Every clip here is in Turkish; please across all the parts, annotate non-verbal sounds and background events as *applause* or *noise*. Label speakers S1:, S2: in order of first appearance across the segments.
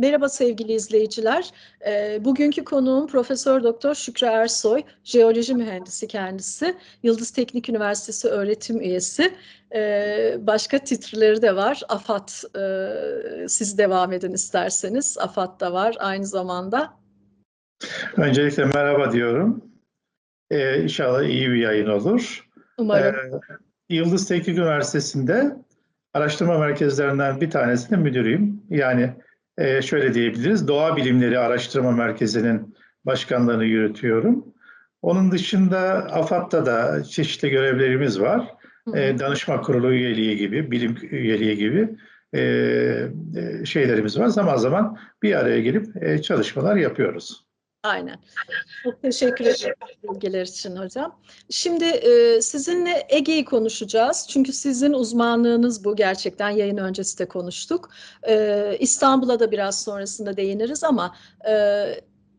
S1: Merhaba sevgili izleyiciler. E, bugünkü konuğum Profesör Doktor Şükrü Ersoy, jeoloji mühendisi kendisi. Yıldız Teknik Üniversitesi öğretim üyesi. E, başka titrileri de var. AFAD, e, siz devam edin isterseniz. AFAD da var aynı zamanda.
S2: Öncelikle merhaba diyorum. Ee, inşallah iyi bir yayın olur.
S1: Umarım.
S2: Ee, Yıldız Teknik Üniversitesi'nde araştırma merkezlerinden bir tanesinin müdürüyüm. Yani e, şöyle diyebiliriz, Doğa Bilimleri Araştırma Merkezi'nin başkanlığını yürütüyorum. Onun dışında AFAD'da da çeşitli görevlerimiz var. E, danışma kurulu üyeliği gibi, bilim üyeliği gibi e, e, şeylerimiz var. Zaman zaman bir araya gelip e, çalışmalar yapıyoruz.
S1: Aynen. Çok teşekkür ederim bilgiler için hocam. Şimdi e, sizinle Ege'yi konuşacağız. Çünkü sizin uzmanlığınız bu. Gerçekten yayın öncesi de konuştuk. E, İstanbul'a da biraz sonrasında değiniriz ama e,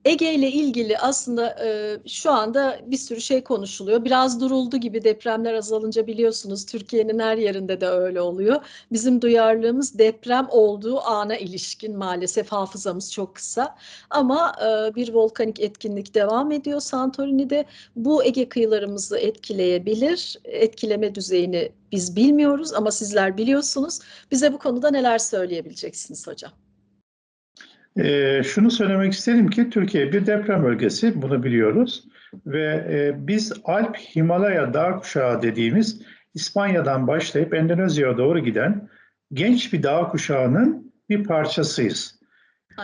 S1: Ege ile ilgili aslında e, şu anda bir sürü şey konuşuluyor. Biraz duruldu gibi depremler azalınca biliyorsunuz Türkiye'nin her yerinde de öyle oluyor. Bizim duyarlılığımız deprem olduğu ana ilişkin maalesef hafızamız çok kısa. Ama e, bir volkanik etkinlik devam ediyor Santorini'de. Bu Ege kıyılarımızı etkileyebilir. Etkileme düzeyini biz bilmiyoruz ama sizler biliyorsunuz. Bize bu konuda neler söyleyebileceksiniz hocam?
S2: E, şunu söylemek isterim ki Türkiye bir deprem bölgesi, bunu biliyoruz. Ve e, biz Alp Himalaya dağ kuşağı dediğimiz İspanya'dan başlayıp Endonezya'ya doğru giden genç bir dağ kuşağının bir parçasıyız.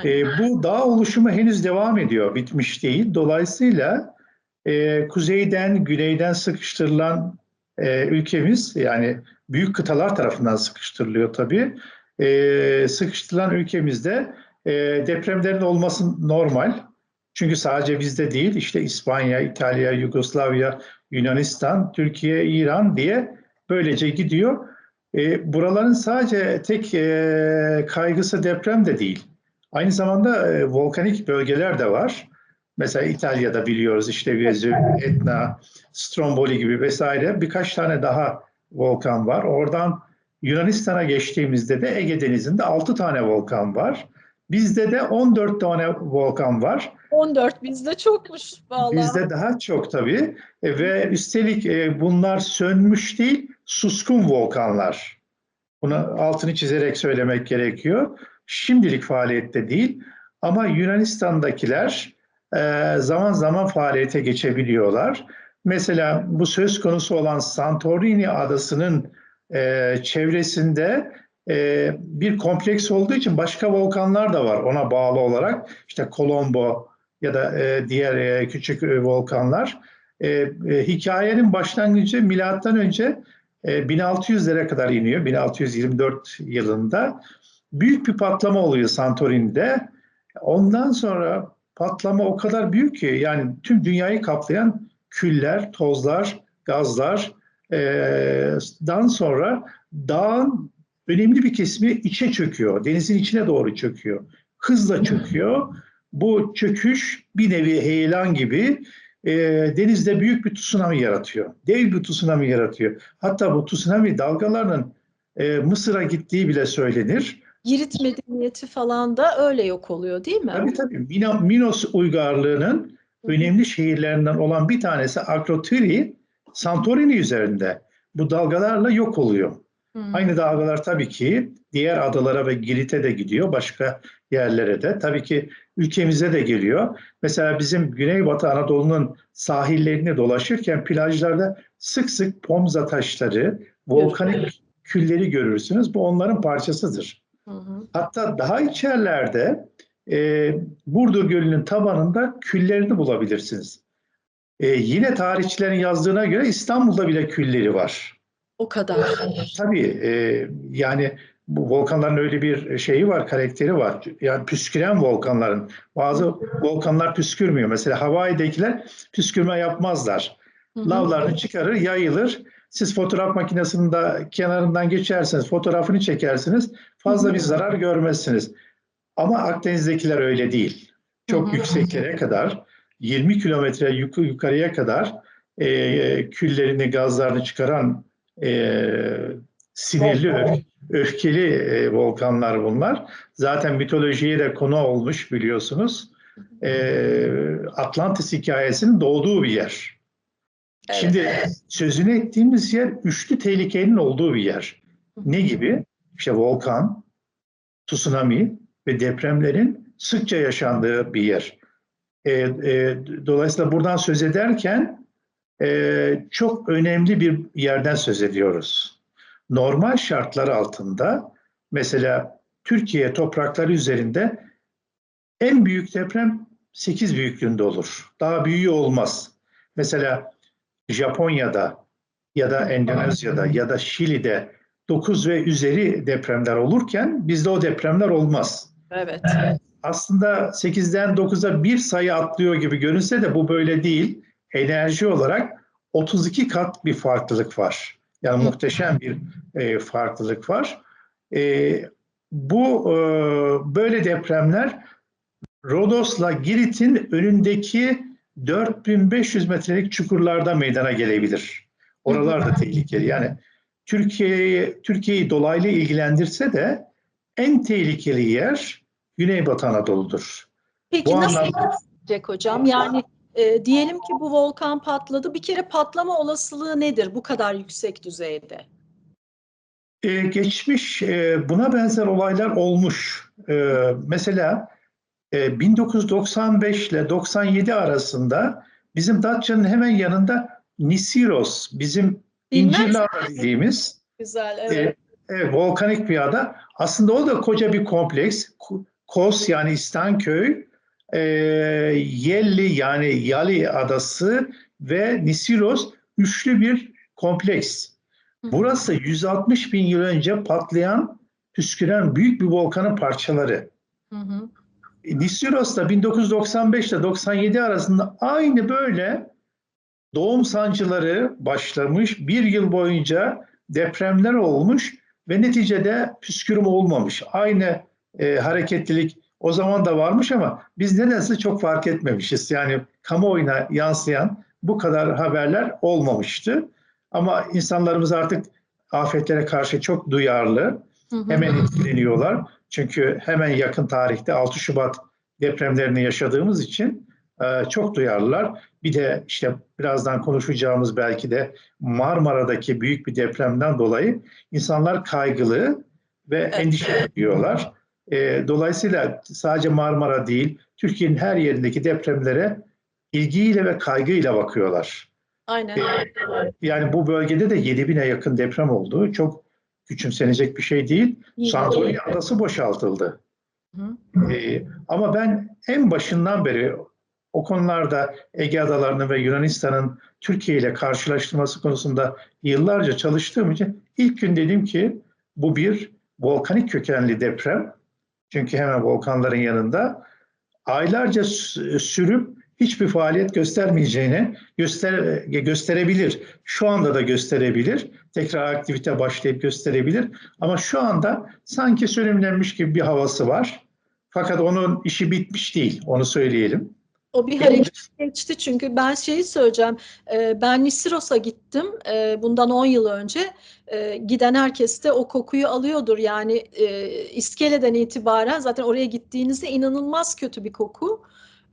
S2: E, bu dağ oluşumu henüz devam ediyor, bitmiş değil. Dolayısıyla e, kuzeyden, güneyden sıkıştırılan e, ülkemiz, yani büyük kıtalar tarafından sıkıştırılıyor tabii. E, sıkıştırılan ülkemizde e, depremlerin olması normal. Çünkü sadece bizde değil, işte İspanya, İtalya, Yugoslavya, Yunanistan, Türkiye, İran diye böylece gidiyor. E, buraların sadece tek e, kaygısı deprem de değil. Aynı zamanda e, volkanik bölgeler de var. Mesela İtalya'da biliyoruz işte Vezüv, Etna, Stromboli gibi vesaire birkaç tane daha volkan var. Oradan Yunanistan'a geçtiğimizde de Ege Denizi'nde 6 tane volkan var. Bizde de 14 tane volkan var.
S1: 14 bizde çokmuş vallahi.
S2: Bizde daha çok tabii. E, ve üstelik e, bunlar sönmüş değil, suskun volkanlar. Bunu altını çizerek söylemek gerekiyor. Şimdilik faaliyette değil ama Yunanistan'dakiler e, zaman zaman faaliyete geçebiliyorlar. Mesela bu söz konusu olan Santorini adasının e, çevresinde e, bir kompleks olduğu için başka volkanlar da var ona bağlı olarak. İşte Colombo ya da e, diğer e, küçük e, volkanlar. E, e, hikayenin başlangıcı milattan önce e, 1600'lere kadar iniyor. 1624 yılında büyük bir patlama oluyor Santorini'de. Ondan sonra patlama o kadar büyük ki yani tüm dünyayı kaplayan küller, tozlar, gazlar e, dan sonra dağın önemli bir kesimi içe çöküyor. Denizin içine doğru çöküyor. Hızla çöküyor. Bu çöküş bir nevi heyelan gibi e, denizde büyük bir tsunami yaratıyor. Dev bir tsunami yaratıyor. Hatta bu tsunami dalgalarının e, Mısır'a gittiği bile söylenir.
S1: Girit medeniyeti falan da öyle yok oluyor değil mi?
S2: Tabii tabii. Minos uygarlığının önemli şehirlerinden olan bir tanesi Akrotiri, Santorini üzerinde. Bu dalgalarla yok oluyor. Hmm. Aynı dalgalar tabii ki diğer adalara ve Girit'e de gidiyor, başka yerlere de. Tabii ki ülkemize de geliyor. Mesela bizim Güneybatı Anadolu'nun sahillerini dolaşırken plajlarda sık sık pomza taşları, volkanik külleri görürsünüz. Bu onların parçasıdır. Hı Hatta daha içerlerde e, Burdur Gölü'nün tabanında küllerini bulabilirsiniz. E, yine tarihçilerin yazdığına göre İstanbul'da bile külleri var.
S1: O kadar.
S2: Tabii e, yani bu volkanların öyle bir şeyi var, karakteri var. Yani püsküren volkanların. Bazı volkanlar püskürmüyor. Mesela Hawaii'dekiler püskürme yapmazlar. Hı Lavlarını çıkarır, yayılır. Siz fotoğraf makinesinde kenarından geçersiniz, fotoğrafını çekersiniz. Fazla bir zarar görmezsiniz. Ama Akdeniz'dekiler öyle değil. Çok yükseklere kadar, 20 kilometre yukarıya kadar e, küllerini, gazlarını çıkaran e, sinirli öf, öfkeli e, volkanlar bunlar. Zaten mitolojiye de konu olmuş biliyorsunuz. E, Atlantis hikayesinin doğduğu bir yer.
S1: Evet.
S2: Şimdi sözünü ettiğimiz yer üçlü tehlikenin olduğu bir yer. Ne gibi? İşte volkan, tsunami ve depremlerin sıkça yaşandığı bir yer. E, e, dolayısıyla buradan söz ederken e, çok önemli bir yerden söz ediyoruz. Normal şartlar altında mesela Türkiye toprakları üzerinde en büyük deprem 8 büyüklüğünde olur. Daha büyüğü olmaz. Mesela Japonya'da ya da Endonezya'da ya da Şili'de 9 ve üzeri depremler olurken bizde o depremler olmaz.
S1: Evet.
S2: Aslında 8'den 9'a bir sayı atlıyor gibi görünse de bu böyle değil. Enerji olarak 32 kat bir farklılık var. Yani muhteşem bir e, farklılık var. E, bu e, böyle depremler Rodos'la Girit'in önündeki 4500 metrelik çukurlarda meydana gelebilir. Oralar da tehlikeli. Yani Türkiye'yi Türkiye'yi dolaylı ilgilendirse de en tehlikeli yer Güneybatı Anadolu'dur.
S1: Peki
S2: Bu
S1: nasıl
S2: anlamda-
S1: hocam? Yani e, diyelim ki bu volkan patladı. Bir kere patlama olasılığı nedir bu kadar yüksek düzeyde?
S2: Ee, geçmiş e, buna benzer olaylar olmuş. Ee, mesela e, 1995 ile 97 arasında bizim Datça'nın hemen yanında Nisiros, bizim İncirli dediğimiz
S1: Güzel,
S2: e,
S1: evet.
S2: evet, volkanik bir ada. Aslında o da koca bir kompleks. Ko- Kos yani İstanköy, e, Yelli yani Yali Adası ve Nisiros üçlü bir kompleks. Burası 160 bin yıl önce patlayan, püsküren büyük bir volkanın parçaları.
S1: Hı hı.
S2: Nisiros'ta 1995 ile 97 arasında aynı böyle doğum sancıları başlamış. Bir yıl boyunca depremler olmuş ve neticede püskürüm olmamış. Aynı e, hareketlilik o zaman da varmış ama biz nedense çok fark etmemişiz. Yani kamuoyuna yansıyan bu kadar haberler olmamıştı. Ama insanlarımız artık afetlere karşı çok duyarlı.
S1: Hı hı.
S2: Hemen etkileniyorlar. Çünkü hemen yakın tarihte 6 Şubat depremlerini yaşadığımız için e, çok duyarlılar. Bir de işte birazdan konuşacağımız belki de Marmara'daki büyük bir depremden dolayı insanlar kaygılı ve endişe ediyorlar. E, dolayısıyla sadece Marmara değil, Türkiye'nin her yerindeki depremlere ilgiyle ve kaygıyla bakıyorlar.
S1: Aynen.
S2: Yani bu bölgede de 7000'e yakın deprem oldu. Çok küçümsenecek bir şey değil. Santorini adası boşaltıldı.
S1: Hı.
S2: Ee, ama ben en başından beri o konularda Ege Adaları'nın ve Yunanistan'ın Türkiye ile karşılaştırması konusunda yıllarca çalıştığım için ilk gün dedim ki bu bir volkanik kökenli deprem. Çünkü hemen volkanların yanında aylarca sü- sürüp hiçbir faaliyet göstermeyeceğini göster gösterebilir. Şu anda da gösterebilir. Tekrar aktivite başlayıp gösterebilir. Ama şu anda sanki sönümlenmiş gibi bir havası var. Fakat onun işi bitmiş değil. Onu söyleyelim.
S1: O bir hareket geçti çünkü ben şeyi söyleyeceğim. Ee, ben Nisiros'a gittim ee, bundan 10 yıl önce. Ee, giden herkes de o kokuyu alıyordur. Yani e, iskeleden itibaren zaten oraya gittiğinizde inanılmaz kötü bir koku.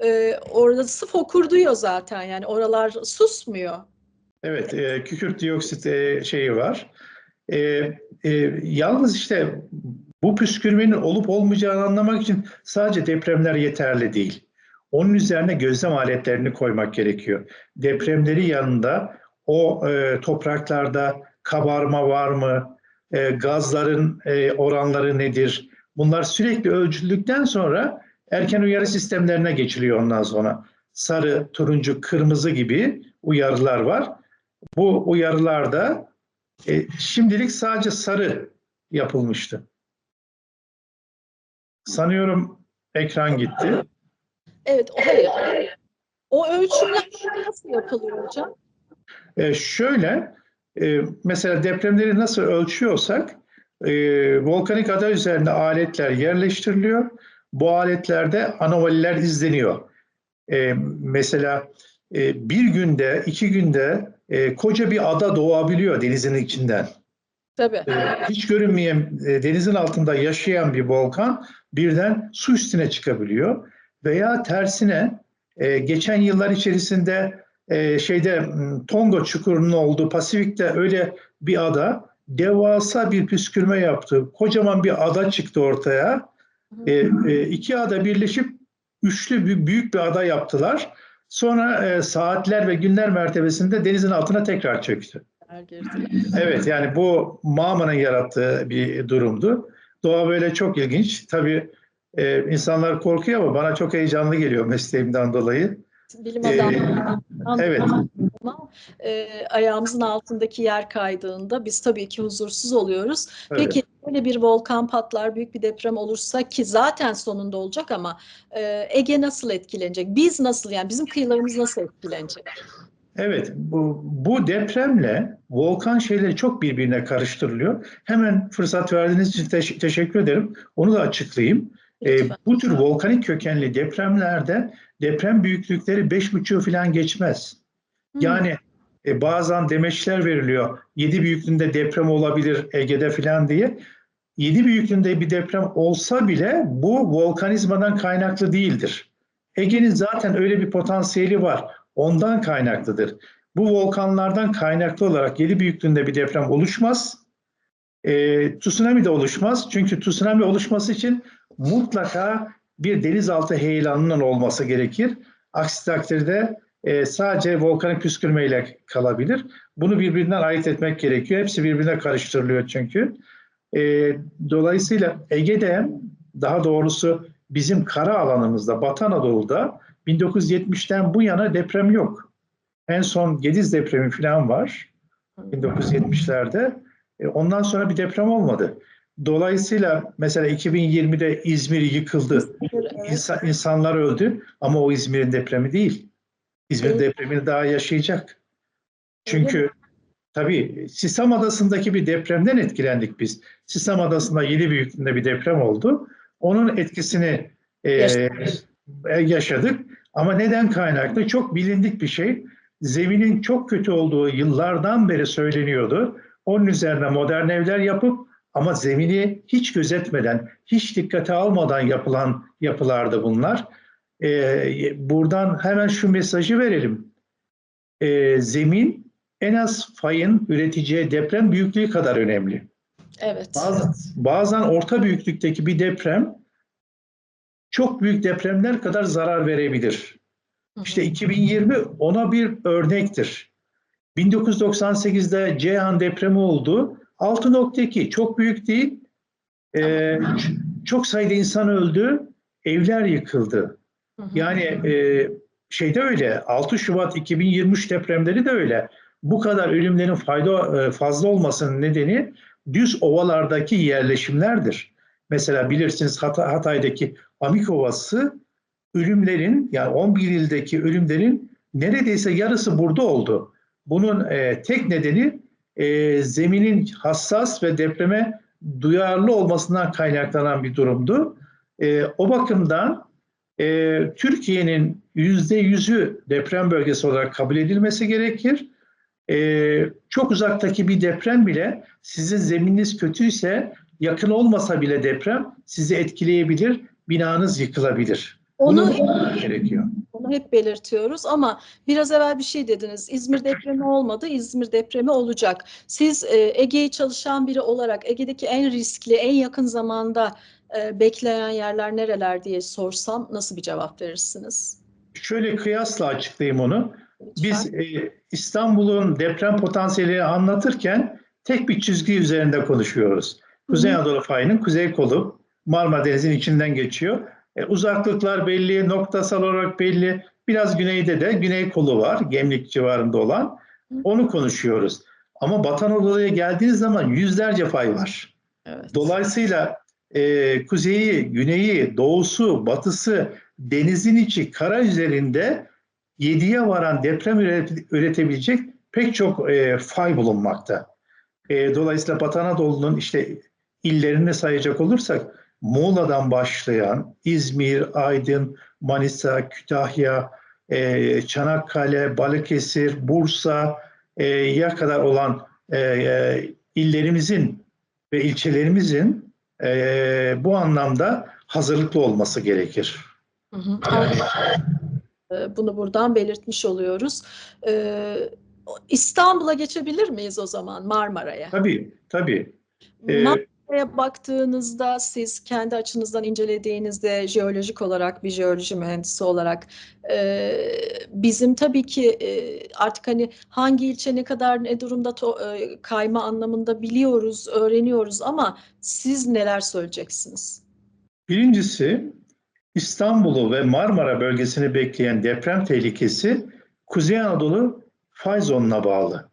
S1: Ee, orası fokurduyor zaten yani oralar susmuyor.
S2: Evet, e, kükürt dioksit e, şeyi var. E, e, yalnız işte bu püskürmenin olup olmayacağını anlamak için sadece depremler yeterli değil. Onun üzerine gözlem aletlerini koymak gerekiyor. Depremleri yanında o e, topraklarda kabarma var mı? E, gazların e, oranları nedir? Bunlar sürekli ölçüldükten sonra erken uyarı sistemlerine geçiliyor ondan sonra. Sarı, turuncu, kırmızı gibi uyarılar var. Bu uyarılarda e, şimdilik sadece sarı yapılmıştı. Sanıyorum ekran gitti.
S1: Evet, o, hayır. O ölçümler nasıl yapılıyor hocam?
S2: E, şöyle, e, mesela depremleri nasıl ölçüyorsak, e, volkanik ada üzerinde aletler yerleştiriliyor. Bu aletlerde anomaliler izleniyor. E, mesela e, bir günde, iki günde e, koca bir ada doğabiliyor denizin içinden.
S1: Tabii.
S2: E, hiç görünmeyen e, denizin altında yaşayan bir volkan birden su üstüne çıkabiliyor. Veya tersine e, geçen yıllar içerisinde e, şeyde Tonga çukurunun olduğu Pasifik'te öyle bir ada devasa bir püskürme yaptı. Kocaman bir ada çıktı ortaya. E, e, iki ada birleşip üçlü bir, büyük bir ada yaptılar. Sonra e, saatler ve günler mertebesinde denizin altına tekrar çöktü. Evet yani bu mağmanın yarattığı bir durumdu. Doğa böyle çok ilginç. Tabii e, insanlar korkuyor ama bana çok heyecanlı geliyor mesleğimden dolayı.
S1: Bilim
S2: Ee,
S1: adamları
S2: evet.
S1: ama e, ayağımızın altındaki yer kaydığında biz tabii ki huzursuz oluyoruz.
S2: Evet.
S1: Peki böyle bir volkan patlar, büyük bir deprem olursa ki zaten sonunda olacak ama e, Ege nasıl etkilenecek? Biz nasıl yani bizim kıyılarımız nasıl etkilenecek?
S2: Evet, bu, bu depremle volkan şeyleri çok birbirine karıştırılıyor. Hemen fırsat verdiğiniz için teş- teşekkür ederim. Onu da açıklayayım.
S1: Lütfen.
S2: bu tür volkanik kökenli depremlerde deprem büyüklükleri 5,5'u falan geçmez.
S1: Hmm.
S2: Yani e, bazen demeçler veriliyor. 7 büyüklüğünde deprem olabilir Ege'de falan diye. 7 büyüklüğünde bir deprem olsa bile bu volkanizmadan kaynaklı değildir. Ege'nin zaten öyle bir potansiyeli var. Ondan kaynaklıdır. Bu volkanlardan kaynaklı olarak 7 büyüklüğünde bir deprem oluşmaz. E, tsunami de oluşmaz. Çünkü tsunami oluşması için mutlaka bir denizaltı heyelanının olması gerekir. Aksi takdirde e, sadece volkanik püskürmeyle kalabilir. Bunu birbirinden ayırt etmek gerekiyor. Hepsi birbirine karıştırılıyor çünkü. E, dolayısıyla Ege'de daha doğrusu bizim kara alanımızda Batı Anadolu'da 1970'ten bu yana deprem yok. En son Gediz depremi falan var 1970'lerde. E, ondan sonra bir deprem olmadı. Dolayısıyla mesela 2020'de İzmir yıkıldı. İnsan, insanlar öldü ama o İzmir'in depremi değil. İzmir depremini daha yaşayacak. Çünkü tabii Sisam Adası'ndaki bir depremden etkilendik biz. Sisam Adası'nda 7 büyüklüğünde bir deprem oldu. Onun etkisini e,
S1: Yaşadık.
S2: yaşadık. Ama neden kaynaklı? Çok bilindik bir şey. Zeminin çok kötü olduğu yıllardan beri söyleniyordu. Onun üzerine modern evler yapıp ama zemini hiç gözetmeden, hiç dikkate almadan yapılan yapılardı bunlar. Ee, buradan hemen şu mesajı verelim. Ee, zemin en az fayın üreteceği deprem büyüklüğü kadar önemli.
S1: Evet.
S2: Bazen, bazen orta büyüklükteki bir deprem çok büyük depremler kadar zarar verebilir. İşte 2020 ona bir örnektir. 1998'de Ceyhan depremi oldu. 6.2 çok büyük değil. Ee, çok sayıda insan öldü. Evler yıkıldı. Yani e, şeyde öyle. 6 Şubat 2023 depremleri de öyle. Bu kadar ölümlerin fayda e, fazla olmasının nedeni düz ovalardaki yerleşimlerdir. Mesela bilirsiniz Hat- Hatay'daki Amik Ovası ölümlerin yani 11 ildeki ölümlerin neredeyse yarısı burada oldu. Bunun e, tek nedeni e, zeminin hassas ve depreme duyarlı olmasından kaynaklanan bir durumdu. E, o bakımdan e, Türkiye'nin yüzde yüzü deprem bölgesi olarak kabul edilmesi gerekir. E, çok uzaktaki bir deprem bile sizin zemininiz kötüyse yakın olmasa bile deprem sizi etkileyebilir, binanız yıkılabilir.
S1: Onu
S2: Bunu bilmek gerekiyor.
S1: Hep belirtiyoruz ama biraz evvel bir şey dediniz. İzmir depremi olmadı, İzmir depremi olacak. Siz e, Ege'yi çalışan biri olarak Ege'deki en riskli, en yakın zamanda e, bekleyen yerler nereler diye sorsam nasıl bir cevap verirsiniz?
S2: Şöyle kıyasla açıklayayım onu.
S1: Lütfen.
S2: Biz e, İstanbul'un deprem potansiyelini anlatırken tek bir çizgi üzerinde konuşuyoruz. Kuzey. Anadolu fayının kuzey kolu Marmara Denizi'nin içinden geçiyor. E, uzaklıklar belli, noktasal olarak belli. Biraz güneyde de güney kolu var, Gemlik civarında olan. Onu konuşuyoruz. Ama Batı Anadolu'ya geldiğiniz zaman yüzlerce fay var.
S1: Evet.
S2: Dolayısıyla e, kuzeyi, güneyi, doğusu, batısı, denizin içi, kara üzerinde 7'ye varan deprem üret- üretebilecek pek çok e, fay bulunmakta. E, dolayısıyla Batı Anadolu'nun işte illerini sayacak olursak Muğla'dan başlayan İzmir, Aydın, Manisa, Kütahya, e, Çanakkale, Balıkesir, Bursa, e, ya kadar olan e, e, illerimizin ve ilçelerimizin e, bu anlamda hazırlıklı olması gerekir.
S1: Hı hı.
S2: Yani
S1: Ee, Bunu buradan belirtmiş oluyoruz. Ee, İstanbul'a geçebilir miyiz o zaman Marmara'ya?
S2: tabii, tabii. Ee,
S1: Marmara'ya baktığınızda siz kendi açınızdan incelediğinizde jeolojik olarak bir jeoloji mühendisi olarak e, bizim tabii ki e, artık hani hangi ilçe ne kadar ne durumda to- e, kayma anlamında biliyoruz, öğreniyoruz ama siz neler söyleyeceksiniz?
S2: Birincisi İstanbul'u ve Marmara bölgesini bekleyen deprem tehlikesi Kuzey Anadolu fay zonuna bağlı.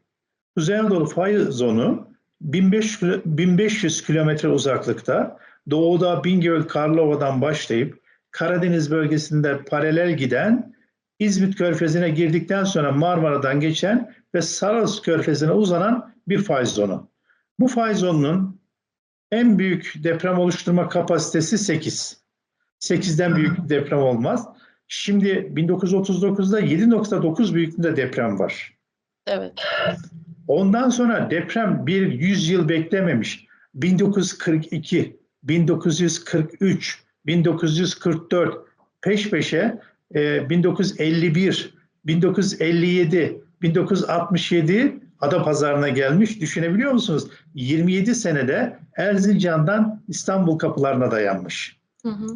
S2: Kuzey Anadolu fay zonu 1500, kilo- 1500 kilometre uzaklıkta doğuda Bingöl Karlova'dan başlayıp Karadeniz bölgesinde paralel giden İzmit Körfezi'ne girdikten sonra Marmara'dan geçen ve Saros Körfezi'ne uzanan bir fay zonu. Bu fay zonunun en büyük deprem oluşturma kapasitesi 8. 8'den büyük deprem olmaz. Şimdi 1939'da 7.9 büyüklüğünde deprem var.
S1: Evet.
S2: Ondan sonra deprem bir 100 yıl beklememiş. 1942, 1943, 1944 peş peşe e, 1951, 1957, 1967 Adapazarı'na gelmiş. Düşünebiliyor musunuz? 27 senede Erzincan'dan İstanbul kapılarına dayanmış.
S1: Hı hı.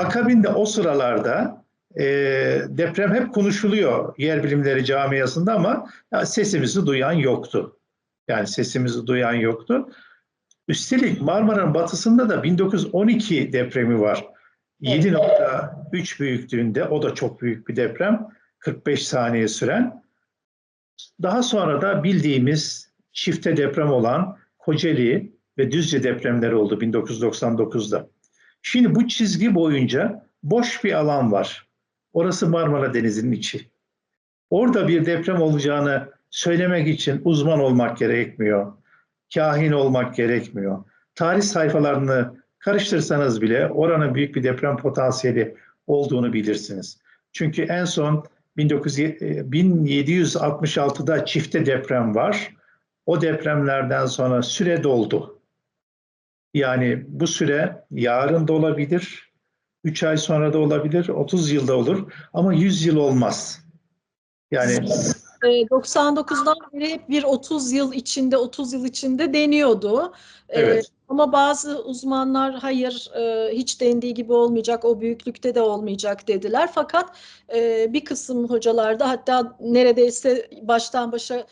S2: Akabinde o sıralarda e, deprem hep konuşuluyor yer bilimleri camiasında ama ya sesimizi duyan yoktu. Yani sesimizi duyan yoktu. Üstelik Marmara'nın batısında da 1912 depremi var. 7.3 büyüklüğünde o da çok büyük bir deprem. 45 saniye süren. Daha sonra da bildiğimiz çifte deprem olan Kocaeli ve Düzce depremleri oldu 1999'da. Şimdi bu çizgi boyunca boş bir alan var. Orası Marmara Denizi'nin içi. Orada bir deprem olacağını söylemek için uzman olmak gerekmiyor. Kahin olmak gerekmiyor. Tarih sayfalarını karıştırsanız bile oranın büyük bir deprem potansiyeli olduğunu bilirsiniz. Çünkü en son 19, e, 1766'da çifte deprem var. O depremlerden sonra süre doldu. Yani bu süre yarın da olabilir, 3 ay sonra da olabilir, 30 yılda olur ama 100 yıl olmaz. Yani
S1: E, 99'dan beri hep bir 30 yıl içinde 30 yıl içinde deniyordu. E,
S2: evet,
S1: Ama bazı uzmanlar hayır e, hiç dendiği gibi olmayacak, o büyüklükte de olmayacak dediler. Fakat e, bir kısım hocalar da hatta neredeyse baştan başa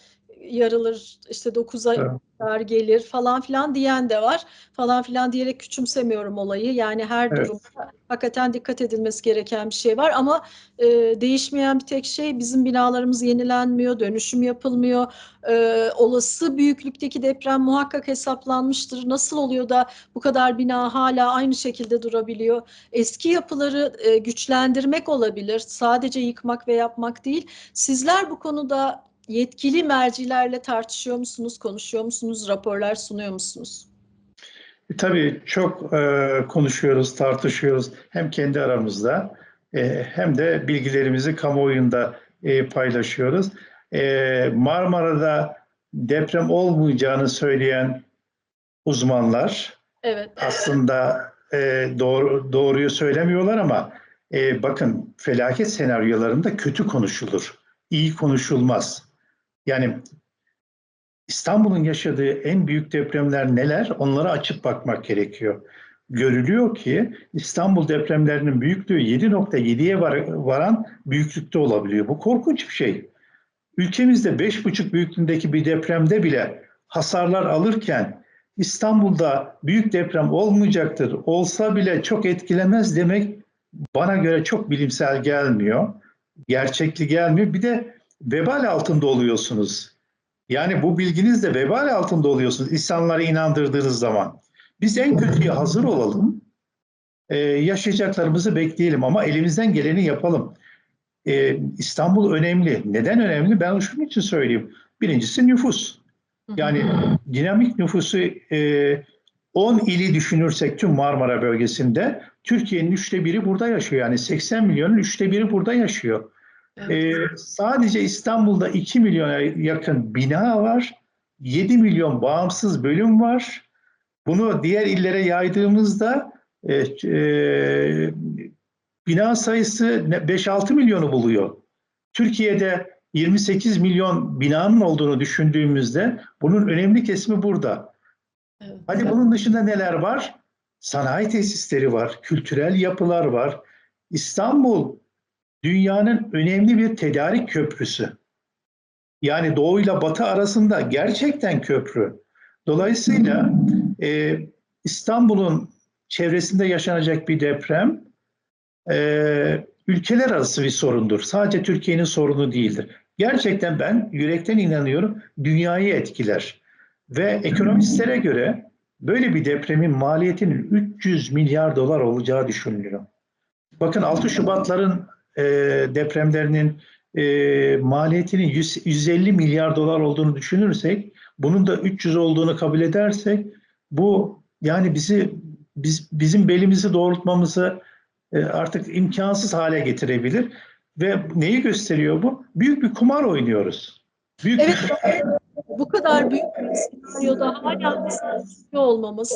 S1: yarılır, işte 9'a
S2: Evet.
S1: gelir falan filan diyen de var. Falan filan diyerek küçümsemiyorum olayı. Yani her
S2: Evet.
S1: durumda hakikaten dikkat edilmesi gereken bir şey var. Ama e, değişmeyen bir tek şey bizim binalarımız yenilenmiyor, dönüşüm yapılmıyor. E, olası büyüklükteki deprem muhakkak hesaplanmıştır. Nasıl oluyor da bu kadar bina hala aynı şekilde durabiliyor? Eski yapıları e, güçlendirmek olabilir. Sadece yıkmak ve yapmak değil. Sizler bu konuda yetkili mercilerle tartışıyor musunuz, konuşuyor musunuz, raporlar sunuyor musunuz?
S2: E, tabii çok e, konuşuyoruz, tartışıyoruz hem kendi aramızda e, hem de bilgilerimizi kamuoyunda e, paylaşıyoruz. E, Marmara'da deprem olmayacağını söyleyen uzmanlar
S1: Evet,
S2: aslında e, doğru, doğruyu söylemiyorlar ama e, bakın felaket senaryolarında kötü konuşulur, iyi konuşulmaz. Yani İstanbul'un yaşadığı en büyük depremler neler? Onlara açıp bakmak gerekiyor. Görülüyor ki İstanbul depremlerinin büyüklüğü 7.7'ye var, varan büyüklükte olabiliyor. Bu korkunç bir şey. Ülkemizde 5.5 büyüklüğündeki bir depremde bile hasarlar alırken İstanbul'da büyük deprem olmayacaktır, olsa bile çok etkilemez demek bana göre çok bilimsel gelmiyor. Gerçekli gelmiyor. Bir de vebal altında oluyorsunuz. Yani bu bilginizle vebal altında oluyorsunuz insanları inandırdığınız zaman. Biz en kötüye hazır olalım. Ee, yaşayacaklarımızı bekleyelim ama elimizden geleni yapalım. Ee, İstanbul önemli. Neden önemli? Ben şunun için söyleyeyim. Birincisi nüfus. Yani dinamik nüfusu e, 10 ili düşünürsek tüm Marmara bölgesinde Türkiye'nin üçte biri burada yaşıyor. Yani 80 milyonun üçte biri burada yaşıyor.
S1: Evet.
S2: Ee, sadece İstanbul'da 2 milyona yakın bina var. 7 milyon bağımsız bölüm var. Bunu diğer illere yaydığımızda e, e, bina sayısı 5-6 milyonu buluyor. Türkiye'de 28 milyon binanın olduğunu düşündüğümüzde bunun önemli kesimi burada.
S1: Evet.
S2: Hadi bunun dışında neler var? Sanayi tesisleri var, kültürel yapılar var. İstanbul dünyanın önemli bir tedarik köprüsü. Yani doğu ile batı arasında gerçekten köprü. Dolayısıyla e, İstanbul'un çevresinde yaşanacak bir deprem e, ülkeler arası bir sorundur. Sadece Türkiye'nin sorunu değildir. Gerçekten ben yürekten inanıyorum dünyayı etkiler. Ve ekonomistlere göre böyle bir depremin maliyetinin 300 milyar dolar olacağı düşünülüyor. Bakın 6 Şubatların e, depremlerinin e, maliyetinin 100, 150 milyar dolar olduğunu düşünürsek, bunun da 300 olduğunu kabul edersek, bu yani bizi biz bizim belimizi doğrultmamızı e, artık imkansız hale getirebilir. Ve neyi gösteriyor bu? Büyük bir kumar oynuyoruz. Büyük
S1: Evet,
S2: bir...
S1: bu kadar büyük bir senaryoda hala düşünüyor olmamız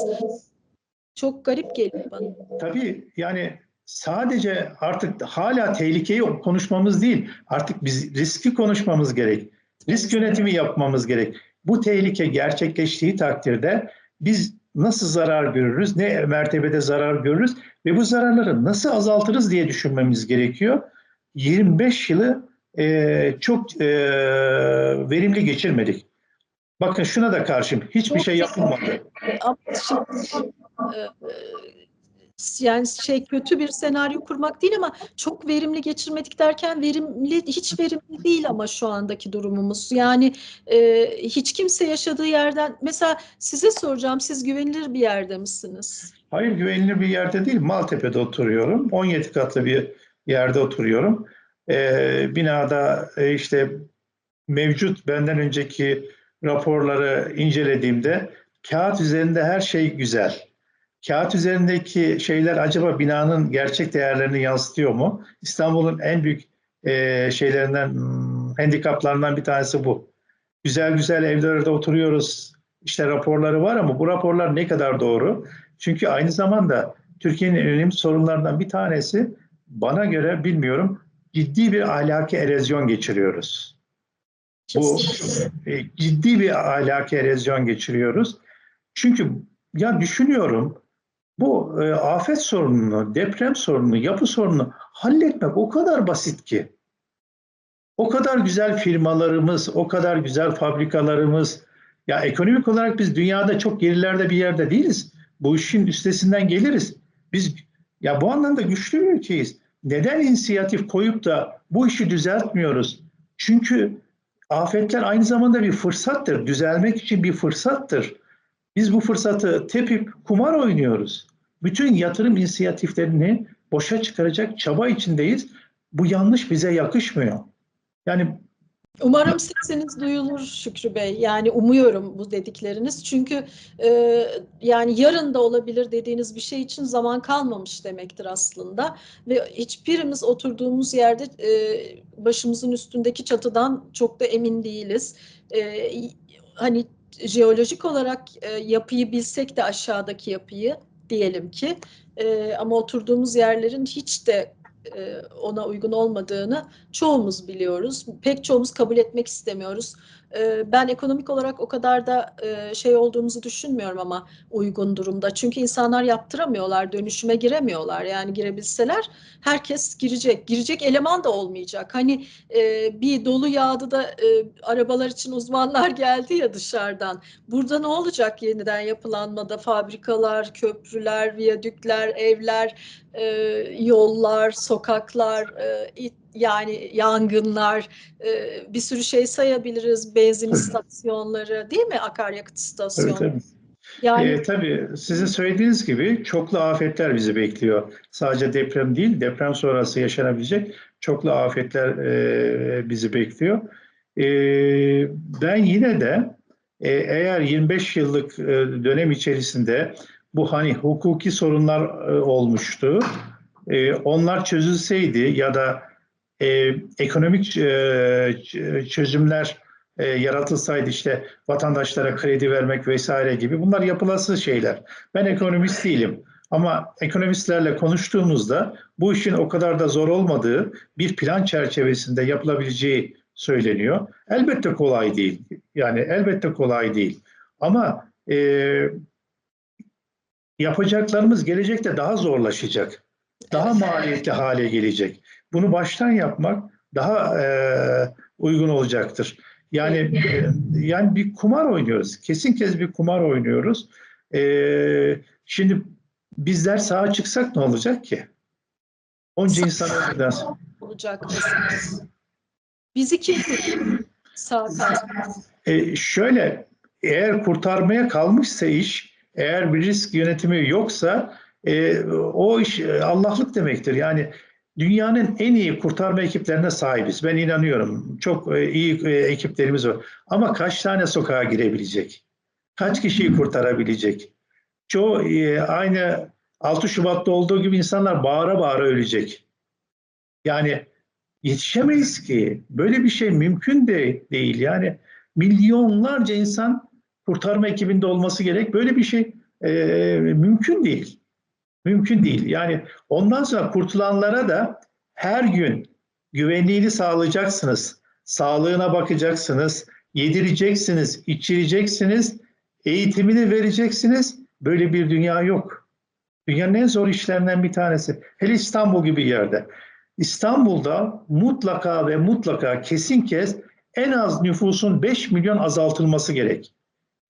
S1: çok garip geliyor bana.
S2: Tabii yani sadece artık hala tehlikeyi konuşmamız değil, artık biz riski konuşmamız gerek. Risk yönetimi yapmamız gerek. Bu tehlike gerçekleştiği takdirde biz nasıl zarar görürüz, ne mertebede zarar görürüz ve bu zararları nasıl azaltırız diye düşünmemiz gerekiyor. 25 yılı e, çok e, verimli geçirmedik. Bakın şuna da karşıyım. Hiçbir
S1: Çok
S2: şey yapılmadı.
S1: Ama şimdi, e, e, yani şey kötü bir senaryo kurmak değil ama çok verimli geçirmedik derken verimli hiç verimli değil ama şu andaki durumumuz. Yani e, hiç kimse yaşadığı yerden mesela size soracağım siz güvenilir bir yerde misiniz?
S2: Hayır güvenilir bir yerde değil. Maltepe'de oturuyorum. 17 katlı bir yerde oturuyorum. Ee, binada e, işte mevcut benden önceki raporları incelediğimde kağıt üzerinde her şey güzel. Kağıt üzerindeki şeyler acaba binanın gerçek değerlerini yansıtıyor mu? İstanbul'un en büyük e, şeylerinden, hmm, handikaplarından bir tanesi bu. Güzel güzel evlerde oturuyoruz. İşte raporları var ama bu raporlar ne kadar doğru? Çünkü aynı zamanda Türkiye'nin önemli sorunlarından bir tanesi bana göre bilmiyorum ciddi bir ahlaki erozyon geçiriyoruz. Bu e, ciddi bir ahlaki erozyon geçiriyoruz. Çünkü ya düşünüyorum bu e, afet sorununu, deprem sorununu, yapı sorununu halletmek o kadar basit ki. O kadar güzel firmalarımız, o kadar güzel fabrikalarımız. Ya ekonomik olarak biz dünyada çok gerilerde bir yerde değiliz. Bu işin üstesinden geliriz. Biz ya bu anlamda güçlü bir ülkeyiz. Neden inisiyatif koyup da bu işi düzeltmiyoruz? Çünkü afetler aynı zamanda bir fırsattır. Düzelmek için bir fırsattır. Biz bu fırsatı tepip kumar oynuyoruz. Bütün yatırım inisiyatiflerini boşa çıkaracak çaba içindeyiz. Bu yanlış bize yakışmıyor. Yani
S1: Umarım sesiniz duyulur Şükrü Bey. Yani umuyorum bu dedikleriniz. Çünkü e, yani yarın da olabilir dediğiniz bir şey için zaman kalmamış demektir aslında. Ve hiçbirimiz oturduğumuz yerde e, başımızın üstündeki çatıdan çok da emin değiliz. E, hani jeolojik olarak e, yapıyı bilsek de aşağıdaki yapıyı diyelim ki e, ama oturduğumuz yerlerin hiç de e, ona uygun olmadığını çoğumuz biliyoruz. Pek çoğumuz kabul etmek istemiyoruz. E, ben ekonomik olarak o kadar da e, şey olduğumuzu düşünmüyorum ama uygun durumda. Çünkü insanlar yaptıramıyorlar, dönüşüme giremiyorlar. Yani girebilseler herkes girecek. Girecek eleman da olmayacak. Hani bir dolu yağdı da arabalar için uzmanlar *laughs* geldi ya dışarıdan. Burada ne olacak yeniden yapılanmada? Fabrikalar, köprüler, viyadükler, evler, yollar, sokaklar, yani yangınlar, bir sürü şey sayabiliriz. Benzin istasyonları, değil mi? Akaryakıt istasyonları.
S2: tabii, tabii.
S1: Yani
S2: E, tabii sizin söylediğiniz gibi çoklu afetler bizi bekliyor. Sadece deprem değil, deprem sonrası yaşanabilecek çoklu afetler e, bizi bekliyor. E, ben yine de e, eğer 25 yıllık e, dönem içerisinde bu hani hukuki sorunlar e, olmuştu. E, onlar çözülseydi ya da e, ekonomik e, çözümler e, yaratılsaydı işte vatandaşlara kredi vermek vesaire gibi bunlar yapılası şeyler. Ben ekonomist değilim. Ama ekonomistlerle konuştuğumuzda bu işin o kadar da zor olmadığı bir plan çerçevesinde yapılabileceği söyleniyor. Elbette kolay değil. Yani elbette kolay değil. Ama e, yapacaklarımız gelecekte daha zorlaşacak. Daha maliyetli hale gelecek. Bunu baştan yapmak daha e, uygun olacaktır. Yani e, yani bir kumar oynuyoruz. Kesin kez bir kumar oynuyoruz. E, şimdi bizler sağa çıksak ne olacak ki? Onca insan öldüren.
S1: olacak mesela. Bizi kim? Sağ.
S2: E, şöyle eğer kurtarmaya kalmışsa iş, eğer bir risk yönetimi yoksa e, o iş e, Allah'lık demektir. Yani dünyanın en iyi kurtarma ekiplerine sahibiz. Ben inanıyorum. Çok e, iyi e, ekiplerimiz var. Ama kaç tane sokağa girebilecek? Kaç kişiyi kurtarabilecek? Çoğu aynı 6 Şubat'ta olduğu gibi insanlar bağıra bağıra ölecek. Yani yetişemeyiz ki. Böyle bir şey mümkün de değil. Yani milyonlarca insan kurtarma ekibinde olması gerek. Böyle bir şey e, mümkün değil. Mümkün değil. Yani ondan sonra kurtulanlara da her gün güvenliğini sağlayacaksınız. Sağlığına bakacaksınız. Yedireceksiniz, içireceksiniz. Eğitimini vereceksiniz. Böyle bir dünya yok. Dünyanın en zor işlerinden bir tanesi. Hele İstanbul gibi yerde. İstanbul'da mutlaka ve mutlaka kesin kez en az nüfusun 5 milyon azaltılması gerek.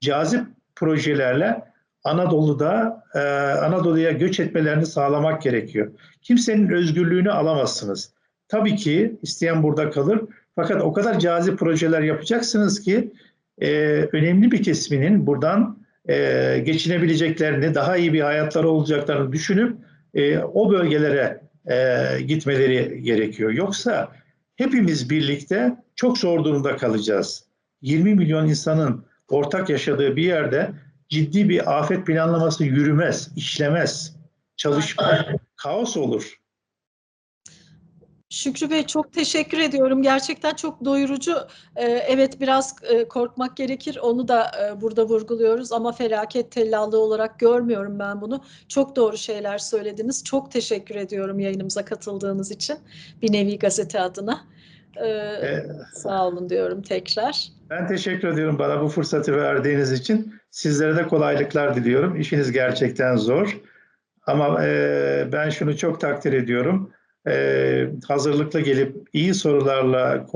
S2: Cazip projelerle Anadolu'da e, Anadolu'ya göç etmelerini sağlamak gerekiyor. Kimsenin özgürlüğünü alamazsınız. Tabii ki isteyen burada kalır. Fakat o kadar cazip projeler yapacaksınız ki e, önemli bir kesiminin buradan e, geçinebileceklerini, daha iyi bir hayatları olacaklarını düşünüp e, o bölgelere e, gitmeleri gerekiyor. Yoksa hepimiz birlikte çok zor durumda kalacağız. 20 milyon insanın ortak yaşadığı bir yerde ciddi bir afet planlaması yürümez, işlemez, çalışmaz, kaos olur.
S1: Şükrü Bey çok teşekkür ediyorum. Gerçekten çok doyurucu. Ee, evet biraz e, korkmak gerekir. Onu da e, burada vurguluyoruz ama felaket tellallığı olarak görmüyorum ben bunu. Çok doğru şeyler söylediniz. Çok teşekkür ediyorum yayınımıza katıldığınız için. Bir nevi gazete adına. Ee,
S2: Ee,
S1: sağ olun diyorum tekrar.
S2: Ben teşekkür ediyorum bana bu fırsatı verdiğiniz için. Sizlere de kolaylıklar diliyorum. İşiniz gerçekten zor. Ama e, ben şunu çok takdir ediyorum. E, hazırlıklı gelip iyi sorularla